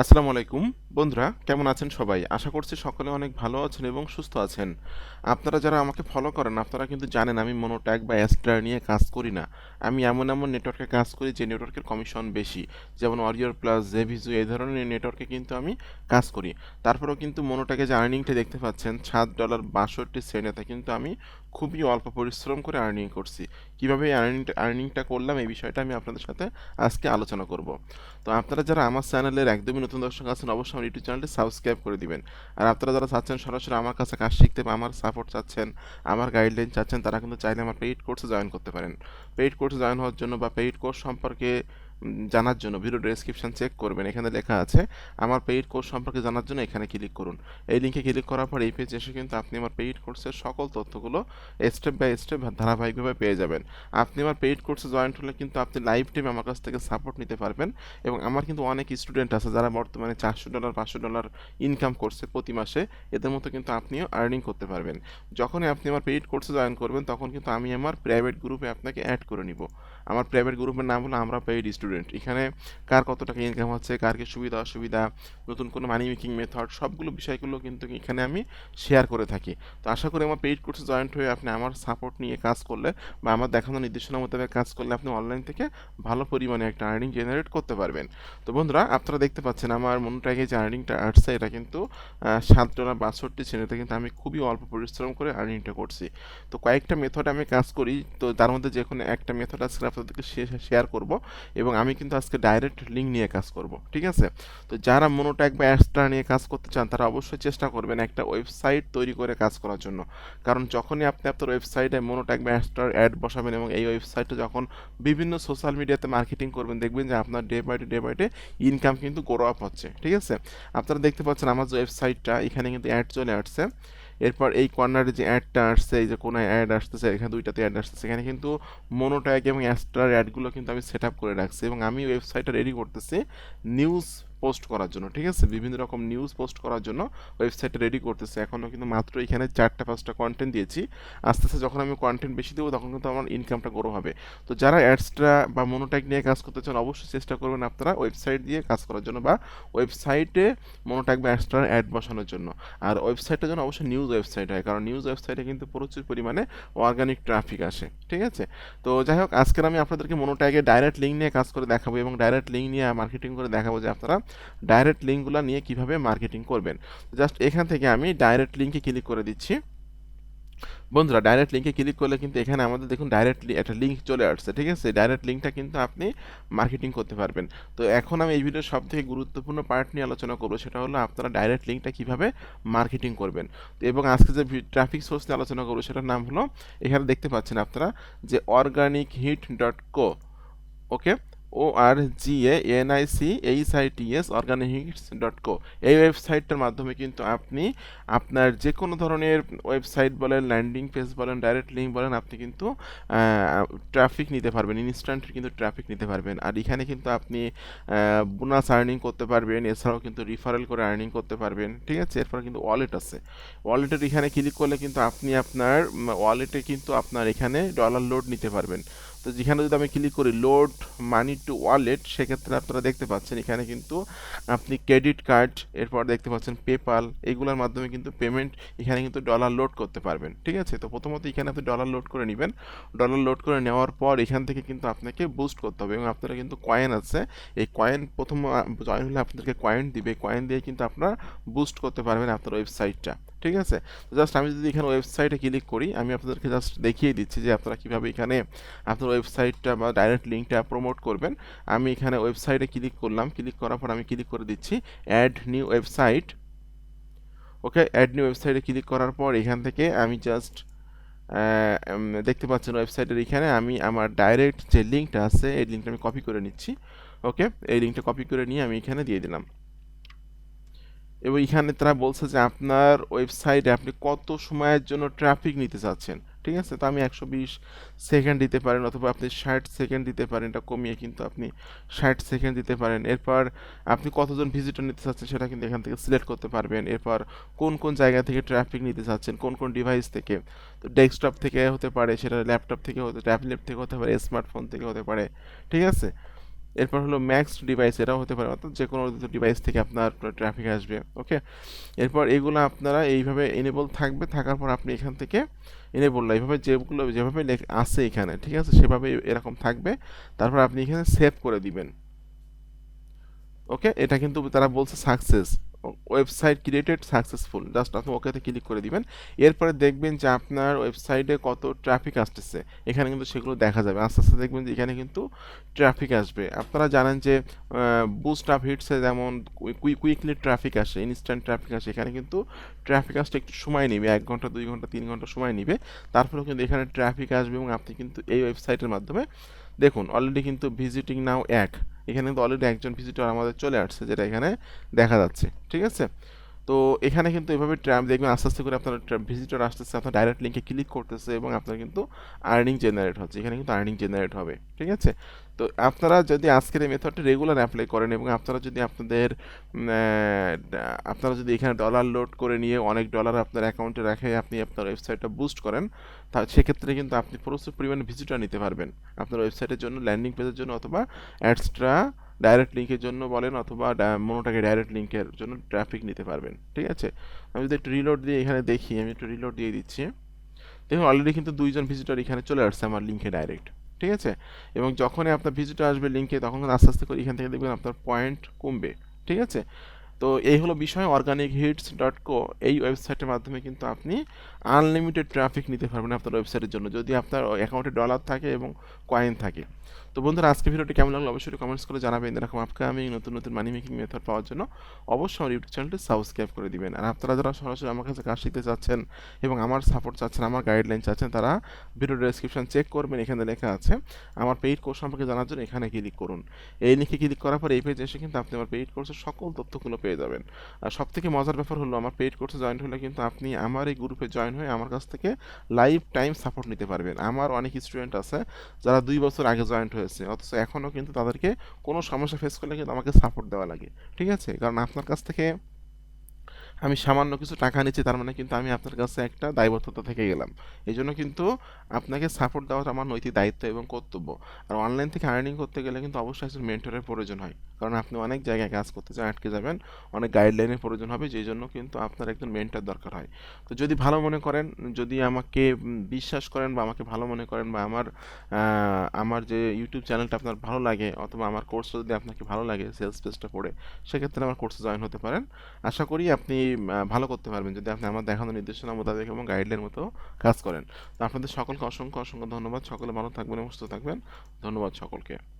আসসালামু আলাইকুম। বন্ধুরা, কেমন আছেন সবাই? আশা করছি সকলে অনেক ভালো আছেন এবং সুস্থ আছেন। আপনারা যারা আমাকে ফলো করেন, আপনারা কিন্তু জানেন আমি মনোট্যাগ বা অ্যাস্ট্রা নিয়ে কাজ করি না। আমি এমন এমন নেটওয়ার্কে কাজ করি যে নেটওয়ার্কের কমিশন বেশি। যেমন অরিয়র প্লাস জেভিজু এই ধরনের নেটওয়ার্কে কিন্তু আমি কাজ করি। তারপরেও কিন্তু মনোট্যাগে যে আর্নিংটা দেখতে পাচ্ছেন, সাত ডলার বাষট্টি সেন্ট এতে কিন্তু আমি খুবই অল্প পরিশ্রম করে আর্নিং করছি। কীভাবে এই আর্নিংটা করলাম এই বিষয়টা আমি আপনাদের সাথে আজকে আলোচনা করব। তো আপনারা যারা আমার চ্যানেলের একদমই নতুন দর্শক আছেন, অবশ্যই আমার ইউটিউব চ্যানেলটি সাবস্ক্রাইব করে দিবেন। আর আপনারা যারা চাচ্ছেন সরাসরি আমার কাছে কাজ শিখতে বা আমার সাপোর্ট চাচ্ছেন, আমার গাইডলাইন চাচ্ছেন, তারা কিন্তু চাইলে আমার পেইড কোর্সে জয়েন করতে পারেন। পেইড কোর্সে জয়েন হওয়ার জন্য বা পেইড কোর্স সম্পর্কে জানার জন্য ভিডিও ডেসক্রিপশন চেক করবেন, এখানে লেখা আছে, আমার পেইড কোর্স সম্পর্কে জানার জন্য এখানে ক্লিক করুন। এই লিঙ্কে ক্লিক করার পর এই পেজে এসে কিন্তু আপনি আমার পেইড কোর্সের সকল তথ্যগুলো স্টেপ বাই স্টেপ ধারাবাহিকভাবে পেয়ে যাবেন। আপনি আমার পেইড কোর্সে জয়েন হলে কিন্তু আপনি লাইভ টাইম আমার কাছ থেকে সাপোর্ট নিতে পারবেন এবং আমার কিন্তু অনেক স্টুডেন্ট আছে যারা বর্তমানে চারশো ডলার পাঁচশো ডলার ইনকাম করছে প্রতি মাসে, এদের মতো কিন্তু আপনিও আর্নিং করতে পারবেন। যখনই আপনি আমার পেইড কোর্সে জয়েন করবেন, তখন কিন্তু আমি আমার প্রাইভেট গ্রুপে আপনাকে অ্যাড করে নিব। আমার প্রাইভেট গ্রুপের নাম হলো আমরা পেইড স্টুডেন্ট এখানে কার কত টাকা ইনকাম হচ্ছে কার কি সুবিধা, অসুবিধা, নতুন কোনো মানি মেকিং মেথড সবগুলো বিষয়গুলো কিন্তু এখানে আমি শেয়ার করে থাকি। তো আশা করি আমার পেইড কোর্সে জয়েন্ট হয়ে আপনি আমার সাপোর্ট নিয়ে কাজ করলে বা আমার দেখানো নির্দেশনা মোতাবেক কাজ করলে আপনি অনলাইন থেকে ভালো পরিমাণে একটা আর্নিং জেনারেট করতে পারবেন। তো বন্ধুরা, আপনারা দেখতে পাচ্ছেন আমার মনোটাইগে যে আর্নিংটা আসছে, এটা কিন্তু সাত ডলার বাষট্টি শ্রেণীতে কিন্তু আমি খুবই অল্প পরিশ্রম করে আর্নিংটা করছি। তো কয়েকটা মেথড আমি কাজ করি, তো তার মধ্যে যে কোনো একটা মেথড আজকে আপনাদেরকে শেয়ার করব এবং আমি কিন্তু আজকে ডাইরেক্ট লিঙ্ক নিয়ে কাজ করব, ঠিক আছে? তো যারা মনোট্যাগ বা অ্যাডসটা নিয়ে কাজ করতে চান, তারা অবশ্যই চেষ্টা করবেন একটা ওয়েবসাইট তৈরি করে কাজ করার জন্য। কারণ যখনই আপনি আপনার ওয়েবসাইটে মনোট্যাগ বা অ্যাডসটার অ্যাড বসাবেন এবং এই ওয়েবসাইটে যখন বিভিন্ন সোশ্যাল মিডিয়াতে মার্কেটিং করবেন, দেখবেন যে আপনার day by day day by day income কিন্তু গ্রো আপ হচ্ছে, ঠিক আছে? আপনারা দেখতে পাচ্ছেন আমার যে ওয়েবসাইটটা এখানে কিন্তু অ্যাড চলে আসছে। এরপর এই কর্নারে যে অ্যাডটা আসছে, এই যে কোনো অ্যাড আসতেছে, এখানে দুইটাতে অ্যাড আসতেছে। এখানে কিন্তু মোনোট্যাগ এবং অ্যাস্টার অ্যাডগুলো কিন্তু আমি সেট আপ করে রাখছি এবং আমি ওয়েবসাইটটা রেডি করতেছি। নিউজ পোস্ট করার জন্য, ঠিক আছে? বিভিন্ন রকম নিউজ পোস্ট করার জন্য ওয়েবসাইটটা রেডি করতেছে। এখনও কিন্তু মাত্র এখানে চারটা, পাঁচটা কন্টেন্ট দিয়েছি। আস্তে আস্তে যখন আমি কন্টেন্ট বেশি দেবো, তখন কিন্তু আমার ইনকামটা গ্রো হবে। তো যারা অ্যাডসটা বা মনোট্যাগ নিয়ে কাজ করতে চান, অবশ্যই চেষ্টা করবেন আপনারা ওয়েবসাইট দিয়ে কাজ করার জন্য বা ওয়েবসাইটে মনোট্যাগ বা অ্যাডসটার অ্যাড বসানোর জন্য। আর ওয়েবসাইটটা যেন অবশ্যই নিউজ ওয়েবসাইট হয়, কারণ নিউজ ওয়েবসাইটে কিন্তু প্রচুর পরিমাণে অর্গানিক ট্রাফিক আসে, ঠিক আছে? তো যাই হোক, আজকের আমি আপনাদেরকে মনোট্যাগে ডাইরেক্ট লিঙ্ক নিয়ে কাজ করে দেখাবো এবং ডাইরেক্ট লিঙ্ক নিয়ে মার্কেটিং করে দেখাবো যে আপনারা ডাইরেক্ট লিঙ্কগুলো নিয়ে কীভাবে মার্কেটিং করবেন। জাস্ট এখান থেকে আমি ডাইরেক্ট লিঙ্কে ক্লিক করে দিচ্ছি। বন্ধুরা ডাইরেক্ট লিঙ্কে ক্লিক করলে কিন্তু এখানে আমাদের দেখুন ডাইরেক্টলি একটা লিঙ্ক চলে আসছে, ঠিক আছে? ডাইরেক্ট লিঙ্কটা কিন্তু আপনি মার্কেটিং করতে পারবেন। তো এখন আমি এই ভিডিওর সব থেকে গুরুত্বপূর্ণ পার্ট নিয়ে আলোচনা করব, সেটা হলো আপনারা ডাইরেক্ট লিঙ্কটা কীভাবে মার্কেটিং করবেন। তো এবং আজকে যে ট্রাফিক সোর্স নিয়ে আলোচনা করব, সেটার নাম হলো, এখানে দেখতে পাচ্ছেন আপনারা যে organic hit dot co okay O R G A N I C H I T S organics dot co এই ওয়েবসাইটটার মাধ্যমে কিন্তু আপনি আপনার যে কোনো ধরনের ওয়েবসাইট বলেন ল্যান্ডিং পেজ বলেন ডাইরেক্ট লিঙ্ক বলেন, আপনি কিন্তু ট্রাফিক নিতে পারবেন ইনস্ট্যান্ট কিন্তু ট্রাফিক নিতে পারবেন। আর এখানে কিন্তু আপনি বোনাস আর্নিং করতে পারবেন, এছাড়াও কিন্তু রিফারেল করে আর্নিং করতে পারবেন, ঠিক আছে? এরপর কিন্তু ওয়ালেট আছে। ওয়ালেটের এখানে ক্লিক করলে কিন্তু আপনি আপনার ওয়ালেটে কিন্তু আপনার এখানে ডলার লোড নিতে পারবেন। তো যেখানে যদি আমি ক্লিক করি লোড মানি টু ওয়ালেট সেক্ষেত্রে আপনারা দেখতে পাচ্ছেন এখানে কিন্তু আপনি ক্রেডিট কার্ড এরপর দেখতে পাচ্ছেন পেপাল এগুলোর মাধ্যমে কিন্তু পেমেন্ট এখানে কিন্তু ডলার লোড করতে পারবেন, ঠিক আছে? তো প্রথমত এখানে আপনি ডলার লোড করে নেবেন। ডলার লোড করে নেওয়ার পর এখান থেকে কিন্তু আপনাকে বুস্ট করতে হবে এবং আপনারা কিন্তু কয়েন আছে, এই কয়েন প্রথম জয়েন হলে আপনাদেরকে কয়েন দিবে। কয়েন দিয়ে কিন্তু আপনারা বুস্ট করতে পারবেন আপনার ওয়েবসাইটটা ঠিক আছে? জাস্ট আমি যদি এখানে ওয়েবসাইটে ক্লিক করি, আমি আপনাদেরকে জাস্ট দেখিয়ে দিচ্ছি যে আপনারা কীভাবে এখানে আপনার ওয়েবসাইটটা বা ডাইরেক্ট লিঙ্কটা প্রমোট করবেন। আমি এখানে ওয়েবসাইটে ক্লিক করলাম। ক্লিক করার পর আমি ক্লিক করে দিচ্ছি add new website okay add new ওয়েবসাইটে ক্লিক করার পর এখান থেকে আমি জাস্ট দেখতে পাচ্ছেন ওয়েবসাইটের এখানে আমি আমার ডাইরেক্ট যে লিঙ্কটা আছে, এই লিঙ্কটা আমি কপি করে নিচ্ছি। ওকে এই লিঙ্কটা কপি করে নিয়ে আমি এখানে দিয়ে দিলাম। এবং এখানে তারা বলছে যে আপনার ওয়েবসাইটে আপনি কত সময়ের জন্য ট্রাফিক নিতে চাচ্ছেন, ঠিক আছে? তো আমি একশো বিশ সেকেন্ড দিতে পারেন অথবা আপনি ষাট সেকেন্ড দিতে পারেন, এটা কমিয়ে কিন্তু আপনি ষাট সেকেন্ড দিতে পারেন। এরপর আপনি কতজন ভিজিটর নিতে চাচ্ছেন সেটা কিন্তু এখান থেকে সিলেক্ট করতে পারবেন। এরপর কোন কোন জায়গা থেকে ট্রাফিক নিতে চাচ্ছেন, কোন কোন ডিভাইস থেকে? তো ডেস্কটপ থেকে হতে পারে, সেটা ল্যাপটপ থেকে হতে ট্যাবলেট থেকে হতে পারে স্মার্টফোন থেকে হতে পারে, ঠিক আছে? এরপর হলো ম্যাক্স ডিভাইস এটাও হতে পারে, অর্থাৎ যে কোনো ডিভাইস থেকে আপনার ট্রাফিক আসবে ওকে এরপর এগুলো আপনারা এইভাবে এনেবল থাকবে, থাকার পর আপনি এখান থেকে এনেবল এইভাবে যেগুলো, যেভাবে আসে এখানে, ঠিক আছে? সেভাবে এরকম থাকবে, তারপর আপনি এখানে সেভ করে দিবেন ওকে এটা কিন্তু তারা বলছে success website created successful just আপনি ওকেতে ক্লিক করে দিবেন। এরপরে দেখবেন যে আপনার ওয়েবসাইটে কত ট্রাফিক আসতেছে। এখানে কিন্তু সেগুলো দেখা যাবে। আস্তে আস্তে দেখবেন যে এখানে কিন্তু ট্রাফিক আসবে। আপনারা জানেন যে বুস্ট আপ হিটসে যেমন কুইকলি ট্রাফিক আসে ইনস্ট্যান্ট ট্রাফিক আসে, এখানে কিন্তু ট্রাফিক আসতে একটু সময় নেবে। এক ঘণ্টা, দুই ঘণ্টা, তিন ঘণ্টা সময় নেবে। তারপরেও কিন্তু এখানে ট্রাফিক আসবে এবং আপনি কিন্তু এই ওয়েবসাইটের মাধ্যমে দেখুন অলরেডি কিন্তু ভিজিটিং নাও এক। এখানে কিন্তু অলরেডি একজন ভিজিটর আমাদের চলে আসছে, যেটা এখানে দেখা যাচ্ছে, ঠিক আছে? তো এখানে কিন্তু এভাবে ট্র্যাম দেখবেন আস্তে আস্তে করে আপনার ভিজিটর আসতেছে, আপনার ডাইরেক্ট লিঙ্কে ক্লিক করতেছে এবং আপনার কিন্তু আর্নিং জেনারেট হচ্ছে। এখানে কিন্তু আর্নিং জেনারেট হবে, ঠিক আছে? তো আপনারা যদি আজকের এই মেথডটা রেগুলার অ্যাপ্লাই করেন এবং আপনারা যদি আপনাদের আপনারা যদি এখানে ডলার লোড করে নিয়ে অনেক ডলার আপনার অ্যাকাউন্টে রেখে আপনি আপনার ওয়েবসাইটটা বুস্ট করেন, তা সেক্ষেত্রে কিন্তু আপনি প্রচুর পরিমাণে ভিজিটর নিতে পারবেন। আপনার ওয়েবসাইটের জন্য ল্যান্ডিং পেজের জন্য অথবা অ্যাডসট্রা ডাইরেক্ট লিঙ্কের জন্য বলেন অথবা মনোটাকে ডাইরেক্ট লিঙ্কের জন্য ট্রাফিক নিতে পারবেন, ঠিক আছে? আমি যদি একটু রিলোড দিয়ে এখানে দেখি, আমি একটু রিলোড দিয়ে দিচ্ছি। দেখুন অলরেডি কিন্তু দুইজন ভিজিটর এখানে চলে আসছে আমার লিঙ্কে ডাইরেক্ট ঠিক আছে? এবং যখনই আপনার ভিজিটর আসবে লিঙ্কে তখন আস্তে আস্তে করে এখান থেকে দেখবেন আপনার পয়েন্ট কমবে, ঠিক আছে? তো এই হলো বিষয় অর্গানিক হিটস ডট কো এই ওয়েবসাইটের মাধ্যমে কিন্তু আপনি আনলিমিটেড ট্রাফিক নিতে পারবেন আপনার ওয়েবসাইটের জন্য। যদি আপনার অ্যাকাউন্টে ডলার থাকে এবং কয়েন থাকে। তো বন্ধুরা, আজকে ভিডিওটি কেমন লাগল অবশ্যই কমেন্টস করে জানাবেন। এরকম আপকামিং নতুন নতুন মানি মেকিং মেথড পাওয়ার জন্য অবশ্যই আমার ইউটিউব চ্যানেলটি সাবস্ক্রাইব করে দিবেন। আর আপনারা যারা সরাসরি আমার কাছে কাজ শিখতে চাচ্ছেন এবং আমার সাপোর্ট চাচ্ছেন, আমার গাইডলাইন চাচ্ছেন, তারা ভিডিও ডেসক্রিপশন চেক করবেন, এখানে লেখা আছে। আমার পেইড কোর্স সম্পর্কে জানার জন্য এখানে ক্লিক করুন। এই লিঙ্কে ক্লিক করার পর এই পেজে এসে কিন্তু আপনি আমার পেইড কোর্সের সকল তথ্যগুলো পেয়ে যাবেন। আর সব থেকে মজার ব্যাপার হলো, আমার পেইড কোর্সে জয়েন হলে কিন্তু আপনি আমার এই গ্রুপে জয়েন হয়ে আমার কাছ থেকে লাইফ টাইম সাপোর্ট নিতে পারবেন। আমার অনেক স্টুডেন্ট আছে, যারা দুই বছর আগে জয়েন্ট হয়েছে। অথচ এখনও কিন্তু তাদেরকে কোনো সমস্যা ফেস করলে কিন্তু আমাকে সাপোর্ট দেওয়া লাগে। ঠিক আছে? কারণ আপনার কাছ থেকে আমি সামান্য কিছু টাকা নিচ্ছি, তার মানে কিন্তু আমি আপনার কাছে একটা দায়বদ্ধতা থেকে গেলাম। এই জন্য কিন্তু আপনাকে সাপোর্ট দেওয়াটা আমার নৈতিক দায়িত্ব এবং কর্তব্য। আর অনলাইন থেকে আর্নিং করতে গেলে কিন্তু অবশ্যই একজন মেন্টরের প্রয়োজন হয়। কারণ আপনি অনেক জায়গায় কাজ করতে চান, আটকে যাবেন, অনেক গাইডলাইনের প্রয়োজন হবে, যেই জন্য কিন্তু আপনার একজন মেন্টর দরকার হয়। তো যদি ভালো মনে করেন, যদি আমাকে বিশ্বাস করেন বা আমাকে ভালো মনে করেন বা আমার আমার যে ইউটিউব চ্যানেলটা আপনার ভালো লাগে অথবা আমার কোর্স যদি আপনাকে ভালো লাগে সেলস পেজটা পড়ে, সেক্ষেত্রে আমার কোর্সে জয়েন হতে পারেন। আশা করি আপনি ভালো করতে পারবেন যদি আপনি আমার দেখানো নির্দেশনা মোতাবেক এবং গাইডলাইন মতো কাজ করেন। তো আপনাদের সকলকে অসংখ্য অসংখ্য ধন্যবাদ। সকলে ভালো থাকবেন এবং সুস্থ থাকবেন। ধন্যবাদ সকলকে।